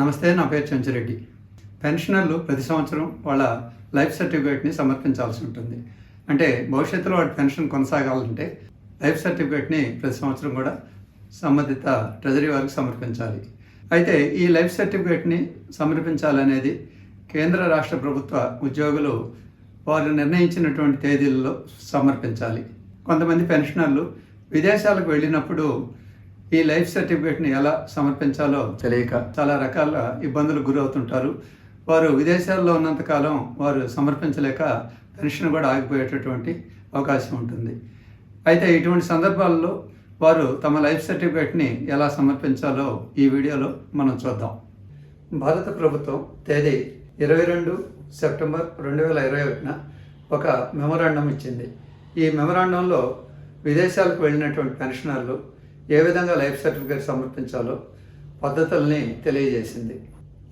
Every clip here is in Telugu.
నమస్తే నా పేరు చెంచిరెడ్డి పెన్షనర్లు ప్రతి సంవత్సరం వాళ్ళ లైఫ్ సర్టిఫికేట్ని సమర్పించాల్సి ఉంటుంది. అంటే భవిష్యత్తులో వాటి పెన్షన్ కొనసాగాలంటే లైఫ్ సర్టిఫికేట్ని ప్రతి సంవత్సరం కూడా సంబంధిత ట్రెజరీ వారికి సమర్పించాలి. అయితే ఈ లైఫ్ సర్టిఫికేట్ని సమర్పించాలనేది కేంద్ర రాష్ట్ర ప్రభుత్వ ఉద్యోగులు వారు నిర్ణయించినటువంటి తేదీల్లో సమర్పించాలి. కొంతమంది పెన్షనర్లు విదేశాలకు వెళ్ళినప్పుడు ఈ లైఫ్ సర్టిఫికేట్ని ఎలా సమర్పించాలో తెలియక చాలా రకాల ఇబ్బందులకు గురవుతుంటారు. వారు విదేశాల్లో ఉన్నంతకాలం వారు సమర్పించలేక పెన్షన్ కూడా ఆగిపోయేటటువంటి అవకాశం ఉంటుంది. అయితే ఇటువంటి సందర్భాల్లో వారు తమ లైఫ్ సర్టిఫికేట్ని ఎలా సమర్పించాలో ఈ వీడియోలో మనం చూద్దాం. భారత ప్రభుత్వం తేదీ ఇరవై రెండు సెప్టెంబర్ రెండు వేల ఇరవై ఒకటిన ఒక మెమొరాండం ఇచ్చింది. ఈ మెమొరాండంలో విదేశాలకు వెళ్ళినటువంటి పెన్షనర్లు ఏ విధంగా లైఫ్ సర్టిఫికేట్ సమర్పించాలో పద్ధతుల్ని తెలియజేసింది.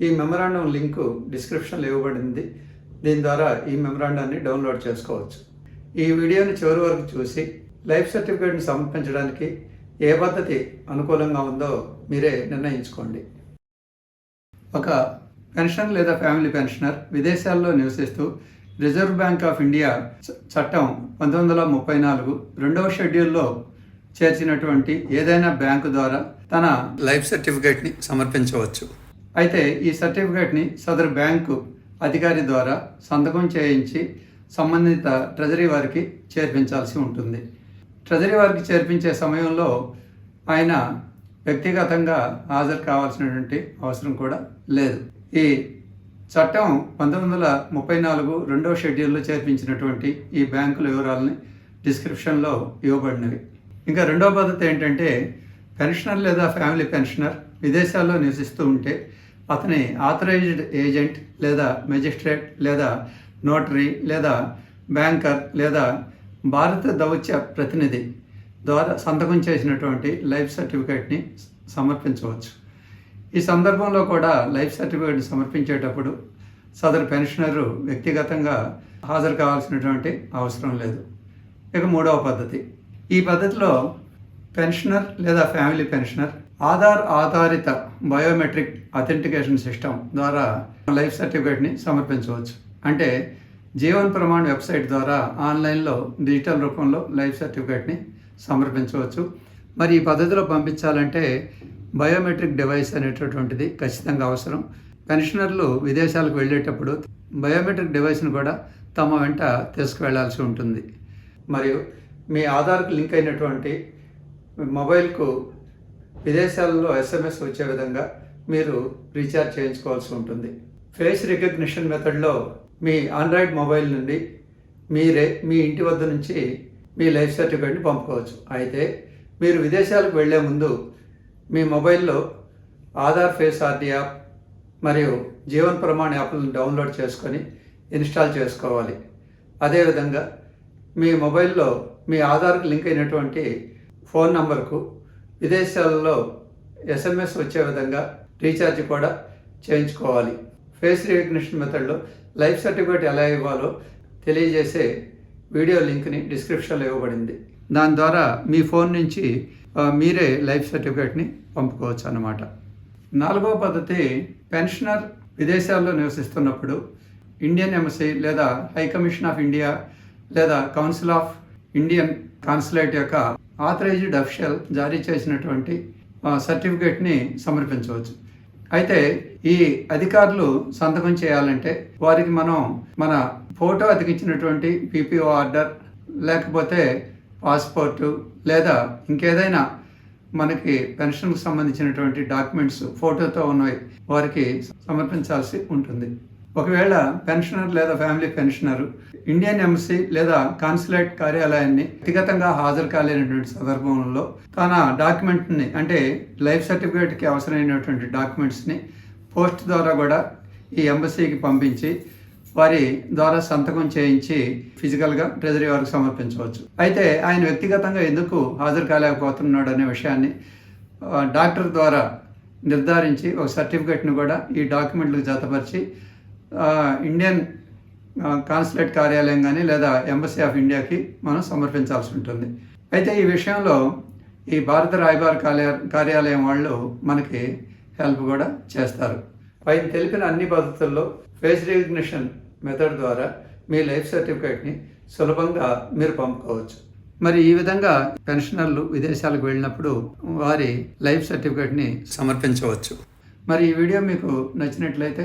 ఈ మెమరాండం లింకు డిస్క్రిప్షన్లో ఇవ్వబడింది. దీని ద్వారా ఈ మెమరాండాన్ని డౌన్లోడ్ చేసుకోవచ్చు. ఈ వీడియోని చివరి వరకు చూసి లైఫ్ సర్టిఫికేట్ని సమర్పించడానికి ఏ పద్ధతి అనుకూలంగా ఉందో మీరే నిర్ణయించుకోండి. ఒక పెన్షన్ లేదా ఫ్యామిలీ పెన్షనర్ విదేశాల్లో నివసిస్తూ రిజర్వ్ బ్యాంక్ ఆఫ్ ఇండియా చట్టం పంతొమ్మిది వందల ముప్పై నాలుగు రెండవ షెడ్యూల్లో చేర్చినటువంటి ఏదైనా బ్యాంకు ద్వారా తన లైఫ్ సర్టిఫికేట్ని సమర్పించవచ్చు. అయితే ఈ సర్టిఫికేట్ని సదరు బ్యాంకు అధికారి ద్వారా సంతకం చేయించి సంబంధిత ట్రెజరీ వారికి చేర్పించాల్సి ఉంటుంది. ట్రెజరీ వారికి చేర్పించే సమయంలో ఆయన వ్యక్తిగతంగా హాజరు కావాల్సినటువంటి అవసరం కూడా లేదు. ఈ చట్టం పంతొమ్మిది వందల ముప్పై నాలుగు రెండవ షెడ్యూల్లో చేర్పించినటువంటి ఈ బ్యాంకుల వివరాలని డిస్క్రిప్షన్లో ఇవ్వబడినవి. ఇంకా రెండవ పద్ధతి ఏంటంటే పెన్షనర్ లేదా ఫ్యామిలీ పెన్షనర్ విదేశాల్లో నివసిస్తూ ఉంటే అతని ఆథరైజ్డ్ ఏజెంట్ లేదా మెజిస్ట్రేట్ లేదా నోటరీ లేదా బ్యాంకర్ లేదా భారత దౌత్య ప్రతినిధి ద్వారా సంతకం చేసినటువంటి లైఫ్ సర్టిఫికేట్ని సమర్పించవచ్చు. ఈ సందర్భంలో కూడా లైఫ్ సర్టిఫికేట్ని సమర్పించేటప్పుడు సదరు పెన్షనరు వ్యక్తిగతంగా హాజరు కావాల్సినటువంటి అవసరం లేదు. ఇక మూడవ పద్ధతి. ఈ పద్ధతిలో పెన్షనర్ లేదా ఫ్యామిలీ పెన్షనర్ ఆధార్ ఆధారిత బయోమెట్రిక్ అథెంటికేషన్ సిస్టమ్ ద్వారా లైఫ్ సర్టిఫికేట్ని సమర్పించవచ్చు. అంటే జీవన్ ప్రమాణ్ వెబ్సైట్ ద్వారా ఆన్లైన్లో డిజిటల్ రూపంలో లైఫ్ సర్టిఫికేట్ని సమర్పించవచ్చు. మరి ఈ పద్ధతిలో పంపించాలంటే బయోమెట్రిక్ డివైస్ అనేటటువంటిది ఖచ్చితంగా అవసరం. పెన్షనర్లు విదేశాలకు వెళ్ళేటప్పుడు బయోమెట్రిక్ డివైస్ను కూడా తమ వెంట తీసుకువెళ్ళాల్సి ఉంటుంది. మరియు మీ ఆధార్కు లింక్ అయినటువంటి మొబైల్కు విదేశాలలో ఎస్ఎంఎస్ వచ్చే విధంగా మీరు రీఛార్జ్ చేయించుకోవాల్సి ఉంటుంది. ఫేస్ రికగ్నిషన్ మెథడ్లో మీ ఆండ్రాయిడ్ మొబైల్ నుండి మీరే మీ ఇంటి వద్ద నుంచి మీ లైఫ్ సర్టిఫికేట్ని పంపుకోవచ్చు. అయితే మీరు విదేశాలకు వెళ్ళే ముందు మీ మొబైల్లో ఆధార్ ఫేస్ ఆర్డీ యాప్ మరియు జీవన్ ప్రమాణ్ యాప్లను డౌన్లోడ్ చేసుకొని ఇన్స్టాల్ చేసుకోవాలి. అదేవిధంగా మీ మొబైల్లో మీ ఆధార్కి లింక్ అయినటువంటి ఫోన్ నంబర్కు విదేశాలలో ఎస్ఎంఎస్ వచ్చే విధంగా రీఛార్జ్ కూడా చేయించుకోవాలి. ఫేస్ రికగ్నిషన్ మెథడ్లో లైఫ్ సర్టిఫికేట్ ఎలా ఇవ్వాలో తెలియజేసే వీడియో లింక్ని డిస్క్రిప్షన్లో ఇవ్వబడింది. దాని ద్వారా మీ ఫోన్ నుంచి మీరే లైఫ్ సర్టిఫికేట్ని పంపుకోవచ్చు అన్నమాట. నాలుగో పద్ధతి పెన్షనర్ విదేశాల్లో నివసిస్తున్నప్పుడు ఇండియన్ ఎంబసీ లేదా హై కమిషన్ ఆఫ్ ఇండియా లేదా కౌన్సిల్ ఆఫ్ ఇండియన్ కాన్సులేట్ యొక్క ఆథరైజ్డ్ అఫీషియల్ జారీ చేసినటువంటి సర్టిఫికేట్ని సమర్పించవచ్చు. అయితే ఈ అధికారులు సంతకం చేయాలంటే వారికి మనం మన ఫోటో అతికించినటువంటి పీపీఓ ఆర్డర్ లేకపోతే పాస్పోర్టు లేదా ఇంకేదైనా మనకి పెన్షన్కు సంబంధించినటువంటి డాక్యుమెంట్స్ ఫోటోతో ఉన్నవి వారికి సమర్పించాల్సి ఉంటుంది. ఒకవేళ పెన్షనర్ లేదా ఫ్యామిలీ పెన్షనర్ ఇండియన్ ఎంబసీ లేదా కాన్సులేట్ కార్యాలయాన్ని వ్యక్తిగతంగా హాజరు కాలేనటువంటి సందర్భంలో తన డాక్యుమెంట్ని అంటే లైఫ్ సర్టిఫికేట్కి అవసరమైనటువంటి డాక్యుమెంట్స్ని పోస్ట్ ద్వారా కూడా ఈ ఎంబసీకి పంపించి వారి ద్వారా సంతకం చేయించి ఫిజికల్గా ట్రెజరీ వారికి సమర్పించవచ్చు. అయితే ఆయన వ్యక్తిగతంగా ఎందుకు హాజరు కాలేకపోతున్నాడు అనే విషయాన్ని డాక్టర్ ద్వారా నిర్ధారించి ఒక సర్టిఫికేట్ను కూడా ఈ డాక్యుమెంట్లకు జతపరిచి ఇండియన్ కాన్సులేట్ కార్యాలయం కానీ లేదా ఎంబసీ ఆఫ్ ఇండియాకి మనం సమర్పించాల్సి ఉంటుంది. అయితే ఈ విషయంలో ఈ భారత రాయబార కార్య కార్యాలయం వాళ్ళు మనకి హెల్ప్ కూడా చేస్తారు. పైన తెలిపిన అన్ని పద్ధతుల్లో ఫేస్ రికగ్నిషన్ మెథడ్ ద్వారా మీ లైఫ్ సర్టిఫికేట్ని సులభంగా మీరు పంపుకోవచ్చు. మరి ఈ విధంగా పెన్షనర్లు విదేశాలకు వెళ్ళినప్పుడు వారి లైఫ్ సర్టిఫికేట్ని సమర్పించవచ్చు. మరి ఈ వీడియో మీకు నచ్చినట్లయితే